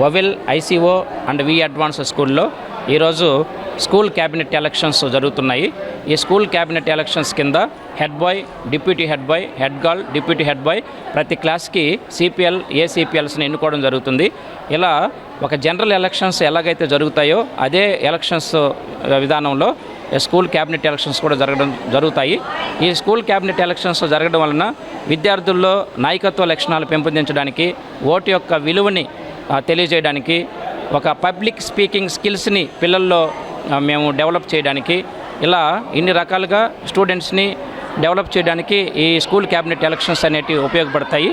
వవిల్ ICO and V advance స్కూల్లో ఈరోజు school cabinet elections జరుగుతున్నాయి. ఈ స్కూల్ క్యాబినెట్ ఎలక్షన్స్ కింద head boy deputy head boy head girl deputy head boy ప్రతి క్లాస్కి సిపిఎల్ ఏసీపీఎల్స్ని ఎన్నుకోవడం జరుగుతుంది. ఇలా ఒక జనరల్ ఎలక్షన్స్ ఎలాగైతే జరుగుతాయో అదే ఎలక్షన్స్ విధానంలో స్కూల్ క్యాబినెట్ ఎలక్షన్స్ కూడా జరగడం జరుగుతాయి. ఈ స్కూల్ క్యాబినెట్ ఎలక్షన్స్ జరగడం వలన విద్యార్థుల్లో నాయకత్వ లక్షణాలు పెంపొందించడానికి ఓటు యొక్క విలువని తెలియజేయడానికి ఒక పబ్లిక్ స్పీకింగ్ స్కిల్స్ని పిల్లల్లో మేము డెవలప్ చేయడానికి ఇలా ఇన్ని రకాలుగా స్టూడెంట్స్ని డెవలప్ చేయడానికి ఈ స్కూల్ క్యాబినెట్ ఎలక్షన్స్ అనేటివి ఉపయోగపడతాయి.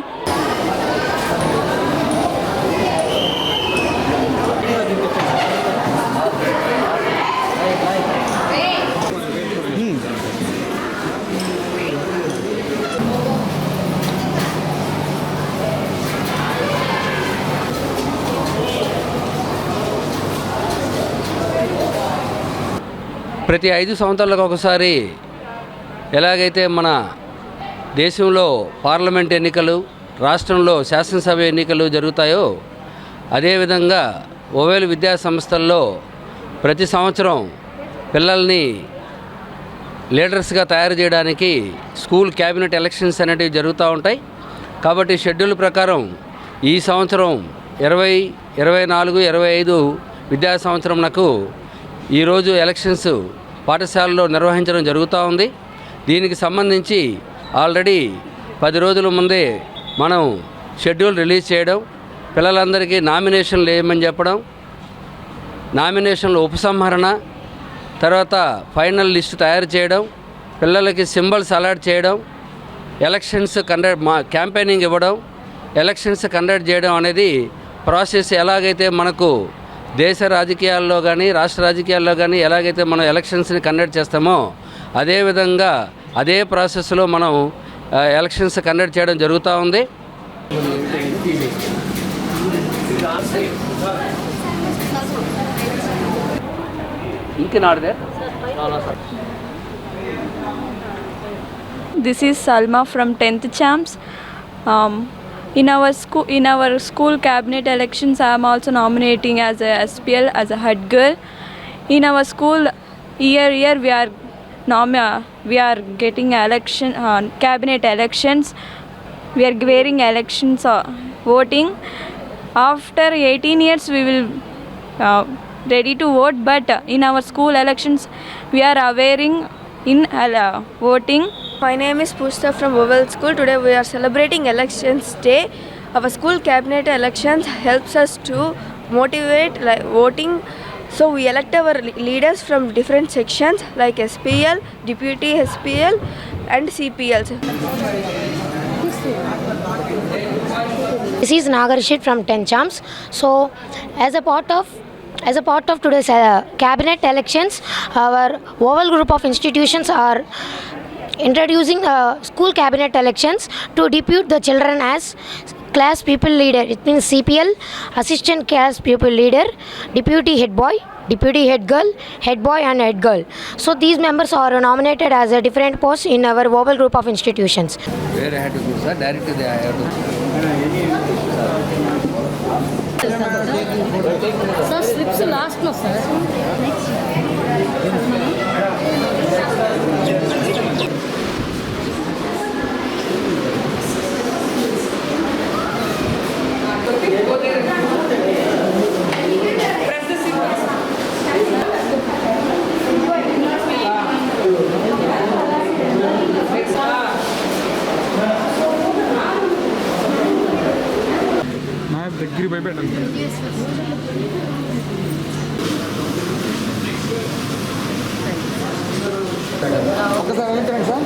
ప్రతి ఐదు సంవత్సరాలకు ఒకసారి ఎలాగైతే మన దేశంలో పార్లమెంట్ ఎన్నికలు రాష్ట్రంలో శాసనసభ ఎన్నికలు జరుగుతాయో అదేవిధంగా ఓవేలు విద్యా సంస్థల్లో ప్రతి సంవత్సరం పిల్లల్ని లీడర్స్గా తయారు చేయడానికి స్కూల్ క్యాబినెట్ ఎలక్షన్స్ అనేటివి జరుగుతూ ఉంటాయి. కాబట్టి షెడ్యూల్ ప్రకారం ఈ సంవత్సరం ఇరవై ఇరవై నాలుగు ఇరవై ఐదు విద్యా సంవత్సరం నాకు ఈరోజు ఎలక్షన్స్ పాఠశాలలో నిర్వహించడం జరుగుతూ ఉంది. దీనికి సంబంధించి ఆల్రెడీ పది రోజుల ముందే మనం షెడ్యూల్ రిలీజ్ చేయడం పిల్లలందరికీ నామినేషన్లు వేయమని చెప్పడం నామినేషన్ల ఉపసంహరణ తర్వాత ఫైనల్ లిస్ట్ తయారు చేయడం పిల్లలకి సింబల్స్ అలాట్ చేయడం ఎలక్షన్స్ కండక్ట్ మా క్యాంపెయినింగ్ ఇవ్వడం ఎలక్షన్స్ కండక్ట్ చేయడం అనేది ప్రాసెస్ ఎలాగైతే మనకు దేశ రాజకీయాల్లో కానీ రాష్ట్ర రాజకీయాల్లో కానీ ఎలాగైతే మనం ఎలక్షన్స్ని కండక్ట్ చేస్తామో అదేవిధంగా అదే ప్రాసెస్లో మనం ఎలక్షన్స్ కండక్ట్ చేయడం జరుగుతూ ఉంది ఇంకినాడిదే This is Salma from 10th Champs. Um, in our school, in our school cabinet elections, I am also nominating as a SPL as a head girl. In our school, year year we are nom- we are getting election uh, cabinet elections. We are wearing elections uh, voting. After 18 years, we will uh, ready to vote. But in our school elections, we are wearing in uh, voting. My name is Pushta from Vowel School. Today we are celebrating Elections Day. Our school cabinet elections helps us to motivate like voting. So we elect our leaders from different sections like SPL, Deputy SPL, and CPLs. This is Nagarshit from 10 Champs. So, as a part of as a part of today's uh, cabinet elections, our oval group of institutions are introducing uh, school cabinet elections to depute the children as class pupil leader. It means cpl assistant class pupil leader deputy head boy deputy head girl head boy and head girl. So these members are nominated as a different post in our global group of institutions. Where i had to go sir? Direct to the sir slips last no sir. దగ్గర పోయి ఒకసారి sir?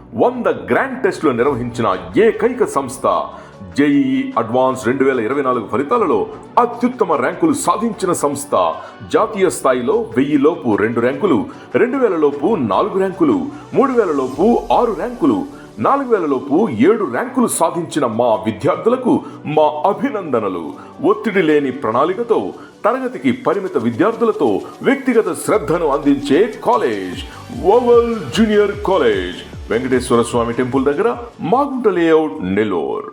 వంద grand టెస్టులు నిర్వహించిన ఏకైక సంస్థ JEE advance రెండు వేల ఇరవై నాలుగు ఫలితాలలో అత్యుత్తమ ర్యాంకులు సాధించిన సంస్థ. జాతీయ స్థాయిలో వెయ్యి లోపు రెండు ర్యాంకులు రెండు వేల లోపు నాలుగు ర్యాంకులు మూడు వేల లోపు ఆరు ర్యాంకులు నాలుగు వేల లోపు ఏడు ర్యాంకులు సాధించిన మా విద్యార్థులకు మా అభినందనలు. ఒత్తిడి లేని ప్రణాళికతో తరగతికి పరిమిత విద్యార్థులతో వ్యక్తిగత శ్రద్ధను అందించే college oval junior college Venkateswara Swamy temple దగ్గర మాగుంట లేఅవుట్ నెల్లూరు.